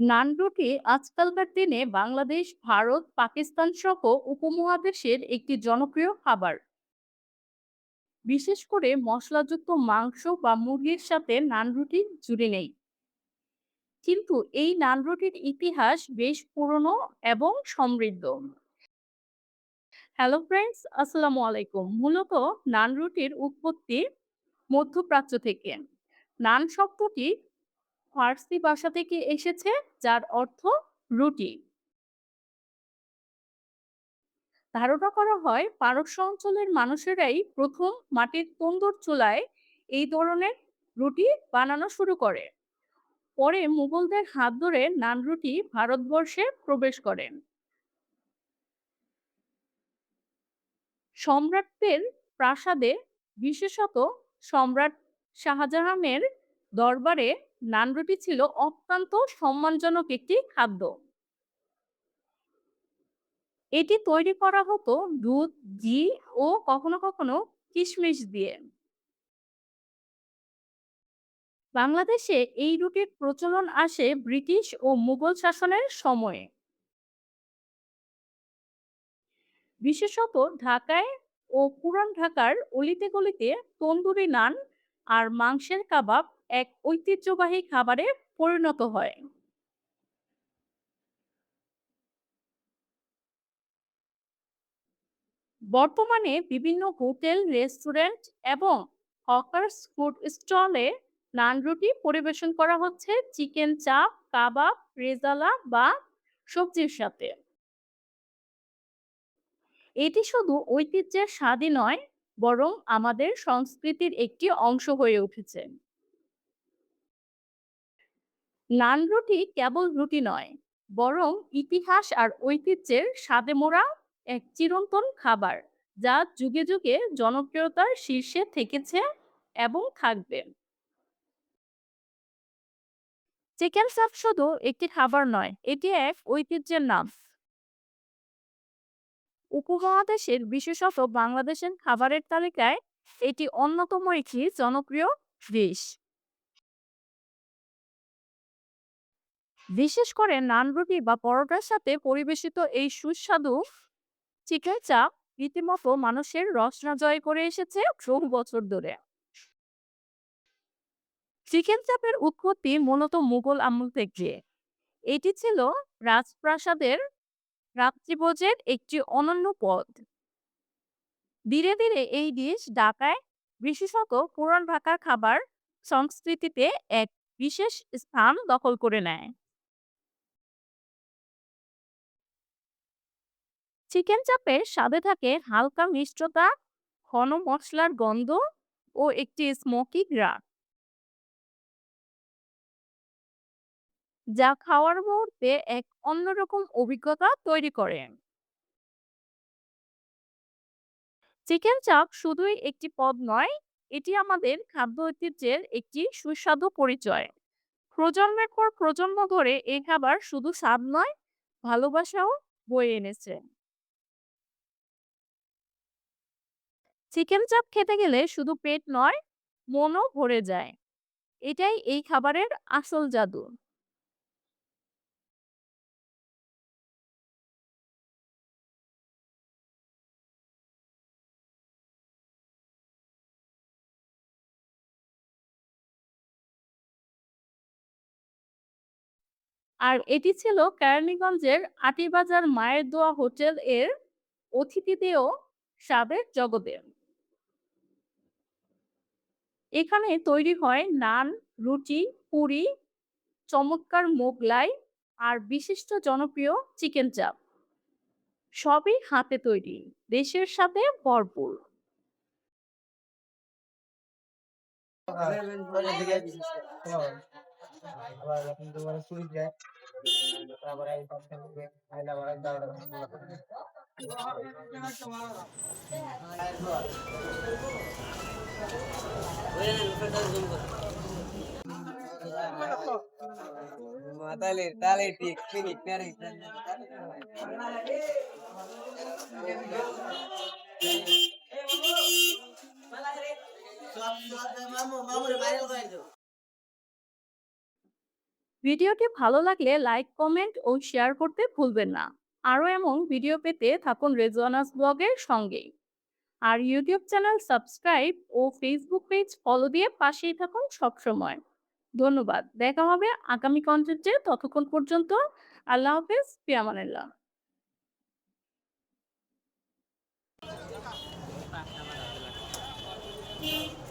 নান রুটি আজকালকার দিনে বাংলাদেশ, ভারত, পাকিস্তান সহ উপমহাদেশের একটি জনপ্রিয় খাবার। বিশেষ করে মশলাযুক্ত মাংস বা মুরগির সাথে নান রুটি জুড়ে নেই। কিন্তু এই নান রুটির ইতিহাস বেশ পুরনো এবং সমৃদ্ধ। হ্যালো ফ্রেন্ডস, আসসালামু আলাইকুম। মূলত নান রুটির উৎপত্তি মধ্যপ্রাচ্য থেকে। নান শব্দটি ফার্সি ভাষা থেকে এসেছে, যার অর্থ রুটি। ধারণা করা হয়, পারস্য অঞ্চলের মানুষেরাই প্রথম মাটির তন্দুর চুলায় এই ধরনের রুটি বানানো শুরু করে। পরে মুঘলদের হাত ধরে নান রুটি ভারতবর্ষে প্রবেশ করে। সম্রাটদের প্রাসাদে বিশেষত সম্রাট শাহজাহানের দরবারে নান রুটি ছিল অত্যন্ত সম্মানজনক একটি খাদ্য। এটি তৈরি করা হতো দুধ, ঘি ও কখনো কখনো কিশমিশ দিয়ে। বাংলাদেশে এই রুটির প্রচলন আসে ব্রিটিশ ও মুঘল শাসনের সময়ে। বিশেষত ঢাকায় ও পুরান ঢাকার অলিতে গলিতে তন্দুরি নান আর মাংসের কাবাব এক ঐতিহ্যবাহী খাবারে পরিণত হয়। বর্তমানে বিভিন্ন হোটেল, রেস্টুরেন্ট এবং হকার্স ফুড স্টলে নান রুটি পরিবেশন করা হচ্ছে চিকেন চাপ, কাবাব, রেজালা বা সবজির সাথে। এটি শুধু ঐতিহ্যের স্বাদই নয়, বরং আমাদের সংস্কৃতির একটি অংশ হয়ে উঠেছে। নান রুটি কেবল রুটি নয়, বরং ইতিহাস আর ঐতিহ্যের স্বাদে মোড়া এক চিরন্তন খাবার, যা যুগে যুগে জনপ্রিয়তার শীর্ষে থেকেছে এবং থাকবে। চিকেন চাপ শুধু একটি খাবার নয়, এটি এক ঐতিহ্যের নাম। উপমহাদেশের বিশেষত বাংলাদেশের খাবারের তালিকায় এটি অন্যতম একটি জনপ্রিয় ডিশ। বিশেষ করে নান রুটি বা পরোটার সাথে পরিবেশিত এই সুস্বাদু চিকেন চাপ রীতিমতো মানুষের রসনা জয় করে এসেছে বহু বছর ধরে। চিকেন চাপের উৎপত্তি মূলত মুঘল আমল থেকে। এটি ছিল রাজপ্রাসাদের রাত্রিভোজের একটি অনন্য পদ। ধীরে ধীরে এই ডিশ ঢাকায় বিশেষত পুরান ঢাকার খাবার সংস্কৃতিতে এক বিশেষ স্থান দখল করে নেয়। চিকেন চাপের স্বাদে থাকে হালকা মিষ্টতা, ঘন মশলার গন্ধ ও একটি স্মোকি ঘ্রাণ। যা খাওয়ার মুহূর্তে এক অন্যরকম অভিজ্ঞতা তৈরি করে। চিকেন চাপ শুধুই একটি পদ নয়, এটি আমাদের খাদ্য ঐতিহ্যের একটি সুস্বাদু পরিচয়। প্রজন্মের পর প্রজন্ম ধরে এই খাবার শুধু স্বাদ নয়, ভালোবাসাও বয়ে এনেছে। চিকেন চাপ খেতে গেলে শুধু পেট নয়, মনও ভরে যায়। এটাই এই খাবারের আসল জাদু। আর এটি ছিল কেরানীগঞ্জের আটিবাজার মায়ের দোয়া হোটেল এর অতিথিদেয় স্বাদের জগতে। এখানে তৈরি হয় নান, রুটি, পুরি, চমৎকার মোগলাই আর বিশিষ্ট জনপ্রিয় চিকেন চাপ। সবই হাতে তৈরি, দেশের সাথে ভরপুর। আবার ভিডিওটি ভালো লাগলে লাইক, কমেন্ট ও শেয়ার করতে ভুলবেন না। আরও এমন ভিডিও পেতে থাকুন রেজওয়ানাস ব্লগের সঙ্গেই। আর ইউটিউব চ্যানেল সাবস্ক্রাইব ও ফেসবুক পেজ ফলো দিয়ে পাশেই থাকুন সবসময়। ধন্যবাদ। দেখা হবে আগামী কন্টেন্টে ততক্ষণ পর্যন্ত। আল্লাহ হাফেজ। ফিয়ামানিল্লাহ Thank